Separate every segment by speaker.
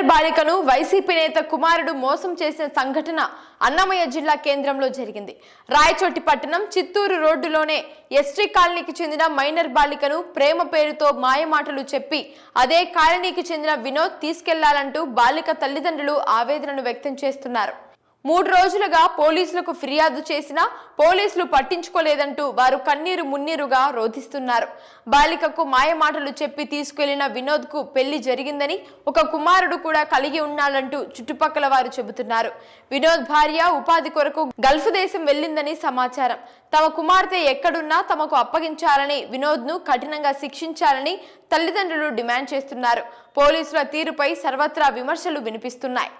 Speaker 1: Minor బాలికను YCP నేత కుమారుడు మోసం చేసిన సంఘటన అన్నమయ్య జిల్లా కేంద్రంలో జరిగింది. రాయచోటి పట్టణం చిత్తూరు రోడ్డులోనే ఎస్టీ కాలనీకి చెందిన మైనర్ బాలికను ప్రేమ పేరుతో మాయమాటలు చెప్పి అదే కాలనీకి చెందిన వినోద్ తీసుకెళ్ళాలంటూ బాలిక తల్లిదండ్రులు ఆవేదనను వ్యక్తం చేస్తున్నారు. మూడు రోజులుగా పోలీసులకు ఫిర్యాదు చేసినా పోలీసులు పట్టించుకోలేదంటూ వారు కన్నీరు మున్నీరుగా రోధిస్తున్నారు. బాలికకు మాయమాటలు చెప్పి తీసుకెళ్ళిన వినోద్కు పెళ్ళి జరిగిందని ఒక కుమారుడు కూడా కలిగి ఉన్నాడంటూ చుట్టుపక్కల వారు చెబుతున్నారు. వినోద్ భార్య ఉపాధి కొరకు గల్ఫ్ దేశం వెళ్ళిందని సమాచారం. తమ కుమార్తె ఎక్కడున్నా తమకు అప్పగించాలని వినోద్ను కఠినంగా శిక్షించాలని తల్లిదండ్రులు డిమాండ్ చేస్తున్నారు. పోలీసుల తీరుపై సర్వత్రా విమర్శలు వినిపిస్తున్నాయి.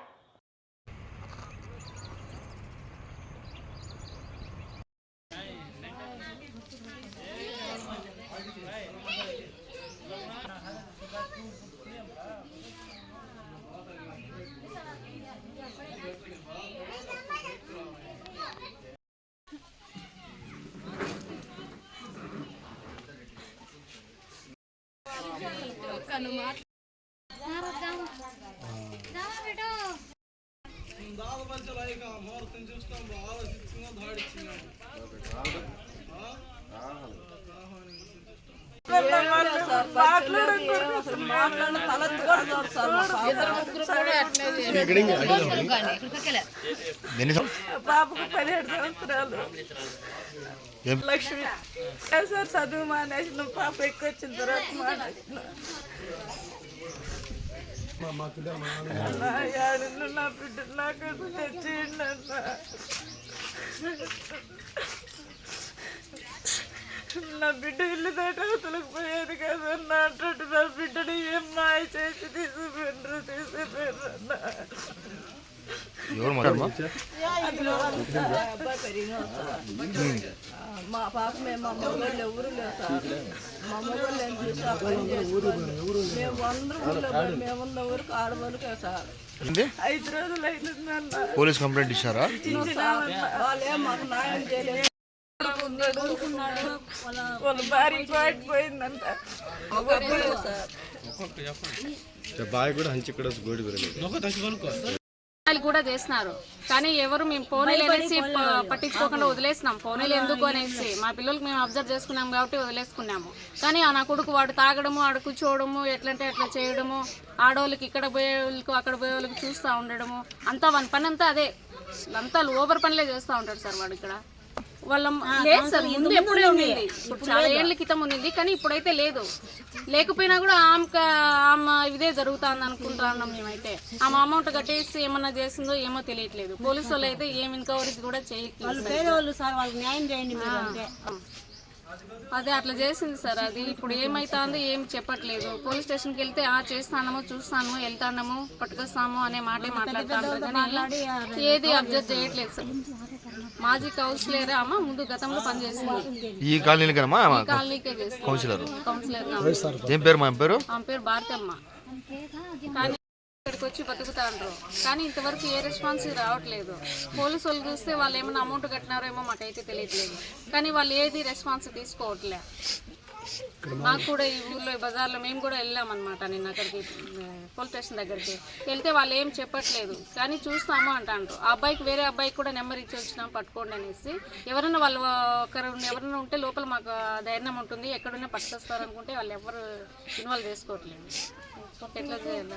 Speaker 2: ఎన్ని సం-
Speaker 3: పాపకు పదిహేడు సంవత్సరాలు లక్ష్మి సార్ చదువు మానేసిన పాప ఎక్కువ వచ్చిన తర్వాత మానేసిన నా బిడ్డ నాకు తెచ్చేయండి అన్న. నా బిడ్డ ఇల్లు దాటి అవతలకు పోయేది కదన్న అంటుంటే నా బిడ్డని ఏం మాయ చేసి తీసుకుపోయినరు తీసుకుపోయినరు అన్న.
Speaker 2: ఎవరు మాట్లాడమా
Speaker 3: మా పాప మేము మా మొగోళ్ళు ఎవరు లేవు సార్. మా మొగోళ్ళు ఏం చూసి ఆ పని. మేము అందరం ఊళ్ళో పోయి మేము ఉన్న ఊరికి ఆడవాళ్ళకే సార్ ఐదు రోజులు అవుతుందన్న
Speaker 2: పోలీస్ కంప్లైంట్ ఇచ్చారా?
Speaker 3: వాళ్ళే మాకు న్యాయం చేయలేదు. వాళ్ళ భార్య పాటిపోయిందంట
Speaker 4: బాయ్ కూడా హంచి కూడా గోడి
Speaker 5: కూడా చేస్తున్నారు కానీ ఎవరు మేము ఫోన్లు అనేసి పట్టించుకోకుండా వదిలేసినాం. ఫోన్లు ఎందుకు అనేసి. మా పిల్లలకి మేము అబ్జర్వ్ చేసుకున్నాం కాబట్టి వదిలేసుకున్నాము. కానీ ఆ నా కొడుకు వాడు తాగడము ఆడ కూర్చోవడము ఎట్లంటే అట్లా చేయడము ఆడవాళ్ళకి ఇక్కడ పోయే వాళ్ళకి అక్కడ పోయే వాళ్ళకి చూస్తూ ఉండడము అంతా వాని పని అంతా అదే. అంతా ఓవర్ పనులే చేస్తూ ఉంటాడు సార్ వాడు ఇక్కడ. వాళ్ళ లేదు సార్ ముందు ఎప్పుడే ఉండింది. ఇప్పుడు చాలా ఏళ్ళ క్రితం ఉండింది కానీ ఇప్పుడైతే లేదు. లేకపోయినా కూడా ఆమె ఆమె ఇదే జరుగుతుంది అనుకుంటున్నాం మేమైతే. ఆమె అమౌంట్ కట్టేసి ఏమన్నా చేసిందో ఏమో తెలియట్లేదు. పోలీసు వాళ్ళు అయితే ఏం ఇన్కవరీ కూడా చేయట్లేదు
Speaker 6: సార్ వాళ్ళకి న్యాయం చేయండి
Speaker 5: అదే అట్లా చేసింది సార్ అది. ఇప్పుడు ఏమైతుందో ఏం చెప్పట్లేదు. పోలీస్ స్టేషన్కి వెళ్తే ఆ చేస్తానము చూస్తాము వెళ్తాము పట్టుకొస్తాము అనే మాటే మాట్లాడుతాను కానీ ఏది అబ్జర్వ్ చేయట్లేదు సార్. మాజీ కౌన్సిలర్ అమ్మ ముందు గతంలో పనిచేసింది.
Speaker 2: ఈ
Speaker 5: కాలనీకే చేస్తుంది
Speaker 2: కౌన్సిలర్
Speaker 5: కౌన్సిలర్
Speaker 2: ఏం పేరు మా? పేరు?
Speaker 5: ఆమె పేరు భారతమ్మ. కానీ ఇక్కడికి వచ్చి బతుకుతాండ్రు. కానీ ఇంతవరకు ఏ రెస్పాన్స్ రావట్లేదు. పోలీసు వాళ్ళు చూస్తే వాళ్ళు ఏమైనా అమౌంట్ కట్టినారేమో మాకైతే తెలియట్లేదు. కానీ వాళ్ళు ఏది రెస్పాన్స్ తీసుకోవట్లే. మాకు కూడా ఈ ఊర్లో ఈ బజార్లో మేము కూడా వెళ్ళామన్నమాట నిన్న అక్కడికి. పోలీస్ స్టేషన్ దగ్గరికి. వెళ్తే వాళ్ళు ఏం చెప్పట్లేదు. కానీ చూస్తాము అంటారు ఆ అబ్బాయికి వేరే అబ్బాయికి కూడా నెంబర్ ఇచ్చి వచ్చినాం పట్టుకోండి అనేసి. ఎవరైనా వాళ్ళు ఒకరు ఎవరైనా ఉంటే లోపల మాకు ధైర్యం ఉంటుంది. ఎక్కడున్నా పట్టుకొస్తారు అనుకుంటే వాళ్ళు ఎవరు ఇన్వాల్వ్ చేసుకోవట్లేదు. ఎట్లా చేయాలి